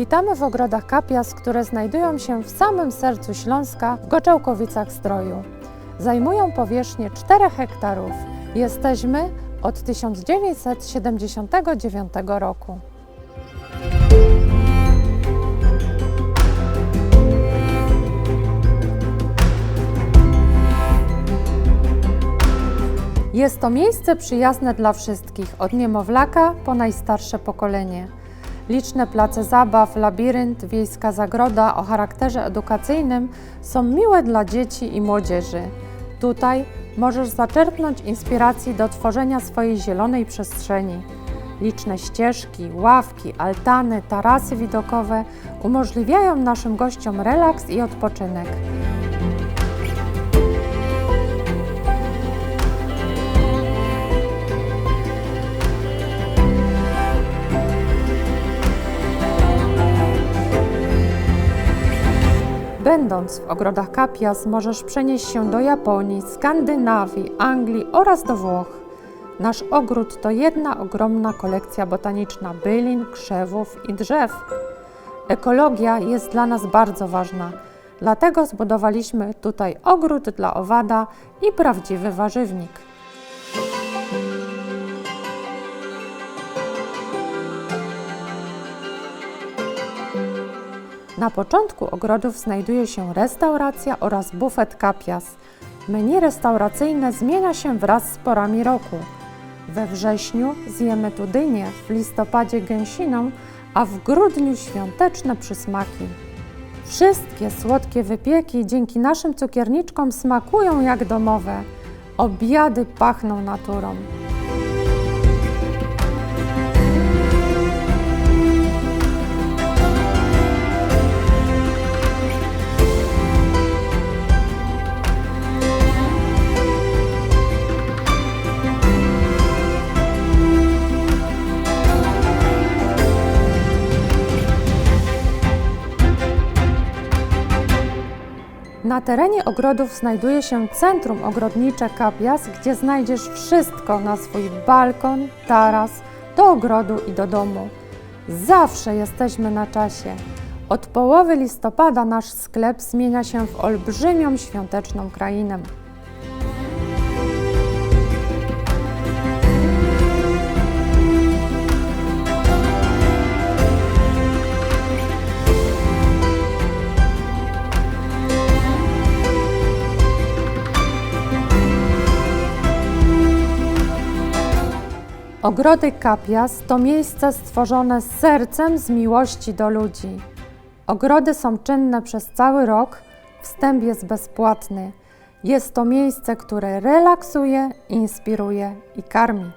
Witamy w ogrodach Kapias, które znajdują się w samym sercu Śląska, w Goczałkowicach Zdroju. Zajmują powierzchnię 4 hektarów. Jesteśmy od 1979 roku. Jest to miejsce przyjazne dla wszystkich, od niemowlaka po najstarsze pokolenie. Liczne place zabaw, labirynt, wiejska zagroda o charakterze edukacyjnym są miłe dla dzieci i młodzieży. Tutaj możesz zaczerpnąć inspiracji do tworzenia swojej zielonej przestrzeni. Liczne ścieżki, ławki, altany, tarasy widokowe umożliwiają naszym gościom relaks i odpoczynek. Będąc w ogrodach Kapias, możesz przenieść się do Japonii, Skandynawii, Anglii oraz do Włoch. Nasz ogród to jedna ogromna kolekcja botaniczna bylin, krzewów i drzew. Ekologia jest dla nas bardzo ważna, dlatego zbudowaliśmy tutaj ogród dla owada i prawdziwy warzywnik. Na początku ogrodów znajduje się restauracja oraz bufet kapias. Menu restauracyjne zmienia się wraz z porami roku. We wrześniu zjemy tu dynię, w listopadzie gęsiną, a w grudniu świąteczne przysmaki. Wszystkie słodkie wypieki dzięki naszym cukierniczkom smakują jak domowe. Obiady pachną naturą. Na terenie ogrodów znajduje się centrum ogrodnicze Kapias, gdzie znajdziesz wszystko na swój balkon, taras, do ogrodu i do domu. Zawsze jesteśmy na czasie. Od połowy listopada nasz sklep zmienia się w olbrzymią świąteczną krainę. Ogrody Kapias to miejsce stworzone z sercem z miłości do ludzi. Ogrody są czynne przez cały rok, wstęp jest bezpłatny. Jest to miejsce, które relaksuje, inspiruje i karmi.